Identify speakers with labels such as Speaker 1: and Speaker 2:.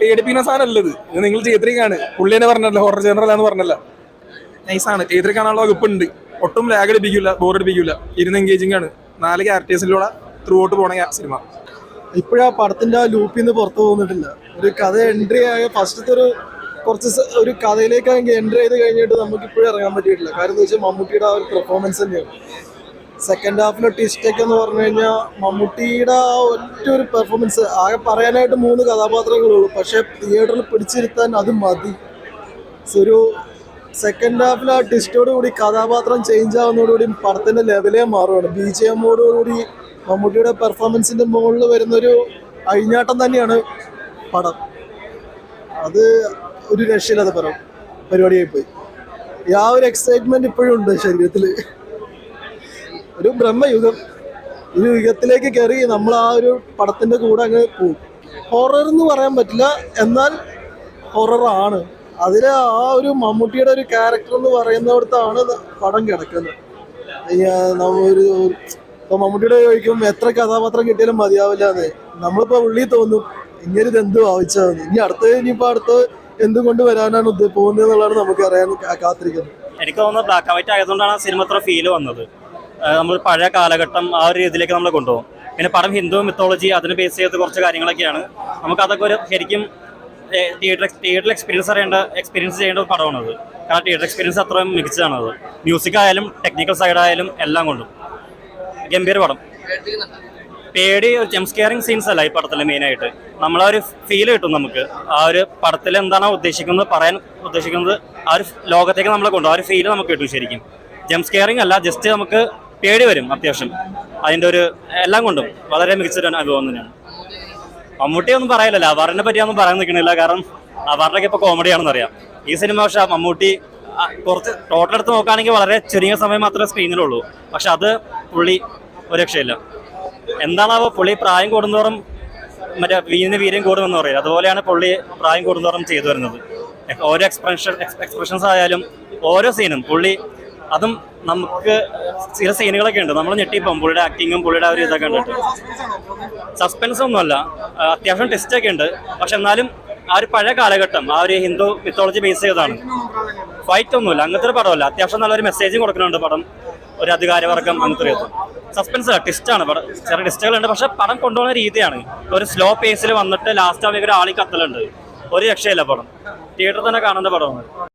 Speaker 1: പേടിപ്പിക്കുന്ന സാധനമല്ലത് ഇത്. നിങ്ങൾ ചേത്രിക്കാണ് പുള്ളി തന്നെ പറഞ്ഞല്ലോ ഹൊറർ ജനറൽ എന്ന് പറഞ്ഞല്ലോ. നൈസാണ് ചേത്രി കാണാനുള്ള വകുപ്പ് ഉണ്ട് ഒട്ടും ലാഗ് അടിപ്പിക്കില്ല ബോർ അടിപ്പിക്കില്ല ഇരുന്ന് എൻഗേജിങ് ആണ്. നാല് ക്യാരക്ടേഴ്സിലൂടെ ത്രൂ ഔട്ട് പോണ സിനിമ
Speaker 2: ഇപ്പോഴാ പടത്തിന്റെ ആ ലൂപ്പിൽ നിന്ന് പുറത്തു പോകുന്നിട്ടില്ല. ഒരു കഥ എൻട്രി ആയ ഫസ്റ്റത്തെ ഒരു കുറച്ച് ഒരു കഥയിലേക്ക് എൻട്രി ചെയ്ത് കഴിഞ്ഞിട്ട് നമുക്ക് ഇപ്പോഴും ഇറങ്ങാൻ പറ്റിയിട്ടില്ല. കാരണം എന്താ വെച്ചാൽ മമ്മൂട്ടിയുടെ ആ ഒരു പെർഫോമൻസ് തന്നെയാണ്. സെക്കൻഡ് ഹാഫിലെ ട്വിസ്റ്റൊക്കെ എന്ന് പറഞ്ഞു കഴിഞ്ഞാൽ മമ്മൂട്ടിയുടെ ആ ഒറ്റ ഒരു പെർഫോമൻസ് ആകെ പറയാനായിട്ട് മൂന്ന് കഥാപാത്രങ്ങളുള്ളൂ പക്ഷെ തിയേറ്ററിൽ പിടിച്ചിരുത്താൻ അത് മതി. ഒരു സെക്കൻഡ് ഹാഫിൽ ആ കൂടി കഥാപാത്രം ചേഞ്ച് ആവുന്നതോടുകൂടി പടത്തിന്റെ ലെവലേ മാറുകയാണ് ബി ജി എമ്മോടുകൂടി മമ്മൂട്ടിയുടെ പെർഫോമൻസിന്റെ മുകളിൽ വരുന്നൊരു അഴിഞ്ഞാട്ടം തന്നെയാണ് പടം. അത് ഒരു രക്ഷയില്ലാതെ പടം. പരിപാടിയായി പോയി ആ ഒരു എക്സൈറ്റ്മെന്റ് ഇപ്പോഴും ഉണ്ട് ശരീരത്തിൽ ഒരു ബ്രഹ്മയുഗം. ഒരു യുഗത്തിലേക്ക് കയറി നമ്മൾ ആ ഒരു പടത്തിന്റെ കൂടെ അങ്ങ് പോകും ഹൊറർ എന്ന് പറയാൻ പറ്റില്ല എന്നാൽ ഹൊറർ ആണ്. അതിൽ ആ ഒരു മമ്മൂട്ടിയുടെ ഒരു ക്യാരക്ടർ എന്ന് പറയുന്നിടത്താണ് പടം കിടക്കുന്നത്. ഒരു ഇപ്പൊ മമ്മൂട്ടിയുടെ ചോദിക്കും എത്ര കഥാപാത്രം കിട്ടിയാലും മതിയാവില്ല എന്ന് നമ്മളിപ്പോൾ ഉള്ളിൽ തോന്നും ഇങ്ങനെ ഇത് എന്ത് ഭാവിച്ചതെന്ന് ഇനി അടുത്ത ഇനിയിപ്പോൾ അടുത്ത് എന്തും കൊണ്ട് വരാനാണ് പോകുന്നത് എന്നുള്ളതാണ് നമുക്ക് അറിയാൻ കാത്തിരിക്കുന്നത്.
Speaker 3: എനിക്ക് തോന്നുന്നത് ബ്ലാക്ക് ആൻഡ് വൈറ്റ് ആയതുകൊണ്ടാണ് സിനിമ ഫീൽ ഫീൽ വന്നത്. നമ്മൾ പഴയ കാലഘട്ടം ആ ഒരു രീതിയിലേക്ക് നമ്മൾ കൊണ്ടുപോകും. പിന്നെ പടം ഹിന്ദു മിത്തോളജി അതിന് ബേസ് ചെയ്ത് കുറച്ച് കാര്യങ്ങളൊക്കെയാണ്. നമുക്ക് അതൊക്കെ ഒരു ശരിക്കും തിയേറ്റർ തിയേറ്ററിൽ എക്സ്പീരിയൻസ് അറിയേണ്ട എക്സ്പീരിയൻസ് ചെയ്യേണ്ട ഒരു പടമാണത്. കാരണം തിയേറ്റർ എക്സ്പീരിയൻസ് അത്രയും മികച്ചതാണത്. മ്യൂസിക് ആയാലും ടെക്നിക്കൽ സൈഡായാലും എല്ലാം കൊണ്ടും. ഗംഭീര പടം. പേടി ജംപ് സ്കെയറിംഗ് സീൻസ് അല്ല ഈ പടത്തിൽ മെയിനായിട്ട് നമ്മളാ ഒരു ഫീൽ കിട്ടും നമുക്ക്. ആ ഒരു പടത്തിൽ എന്താണോ ഉദ്ദേശിക്കുന്നത് പറയാൻ ഉദ്ദേശിക്കുന്നത് ആ ഒരു ലോകത്തേക്ക് നമ്മളെ കൊണ്ടുപോകും. ആ ഒരു ഫീൽ നമുക്ക് കിട്ടും ശരിക്കും. ജംപ് സ്കെയറിംഗ് അല്ല ജസ്റ്റ് നമുക്ക് പേടി വരും അത്യാവശ്യം. അതിന്റെ ഒരു എല്ലാം കൊണ്ടും വളരെ മികച്ചൊരു അനുഭവം തന്നെയാണ്. മമ്മൂട്ടി ഒന്നും പറയില്ലല്ലോ. അവാറിനെ പറ്റിയൊന്നും പറയാൻ നിൽക്കണില്ല. കാരണം അവാറിനൊക്കെ ഇപ്പോൾ കോമഡിയാണെന്ന് അറിയാം. ഈ സിനിമ പക്ഷേ മമ്മൂട്ടി കുറച്ച് ടോട്ടൽ എടുത്ത് നോക്കുകയാണെങ്കിൽ വളരെ ചുരുങ്ങിയ സമയം മാത്രമേ സ്ക്രീനിലുള്ളൂ പക്ഷെ അത് പുള്ളി ഒരു രക്ഷയില്ല. എന്താണാവോ പുള്ളി പ്രായം കൂടുന്നതോറും മറ്റേ വീരിന് വീര്യം കൂടുമെന്ന് പറയും. അതുപോലെയാണ് പുള്ളി പ്രായം കൂടുന്നതോറും ചെയ്തു വരുന്നത്. ഓരോ എക്സ്പ്രഷൻ എക്സ്പ്രഷൻസ് ആയാലും ഓരോ സീനും പുള്ളി അതും നമുക്ക് ചില സീനുകളൊക്കെ ഉണ്ട്. നമ്മൾ ഞെട്ടിപ്പം പുള്ളിയുടെ ആക്ടിങ്ങും പുള്ളിയുടെ ഒരു ഇതൊക്കെ കണ്ടിട്ട്. സസ്പെൻസ് ഒന്നുമല്ല. അത്യാവശ്യം ടെസ്റ്റ് ഒക്കെ ഉണ്ട്. പക്ഷെ എന്നാലും ആ ഒരു പഴയ കാലഘട്ടം ആ ഒരു ഹിന്ദു മിത്തോളജി ബേസ് ചെയ്തതാണ്. ഫൈറ്റ് ഒന്നുമില്ല. അങ്ങനത്തെ ഒരു പടമല്ല. അത്യാവശ്യം നല്ലൊരു മെസ്സേജും കൊടുക്കുന്നുണ്ട് പടം. ഒരു അധികാരവർഗം അങ്ങനത്തെ ഒരു സസ്പെൻസ് ടിസ്റ്റാണ് പടം. ചെറിയ ടിസ്റ്റുകളുണ്ട് പക്ഷെ പടം കൊണ്ടുപോകുന്ന രീതിയാണ്. ഒരു സ്ലോ പേസിൽ വന്നിട്ട് ലാസ്റ്റ് ആവുമ്പോൾ ഒരാളി കത്തലുണ്ട്. ഒരു രക്ഷയില്ല പടം. തിയേറ്ററിൽ തന്നെ കാണേണ്ട പടമാണ്.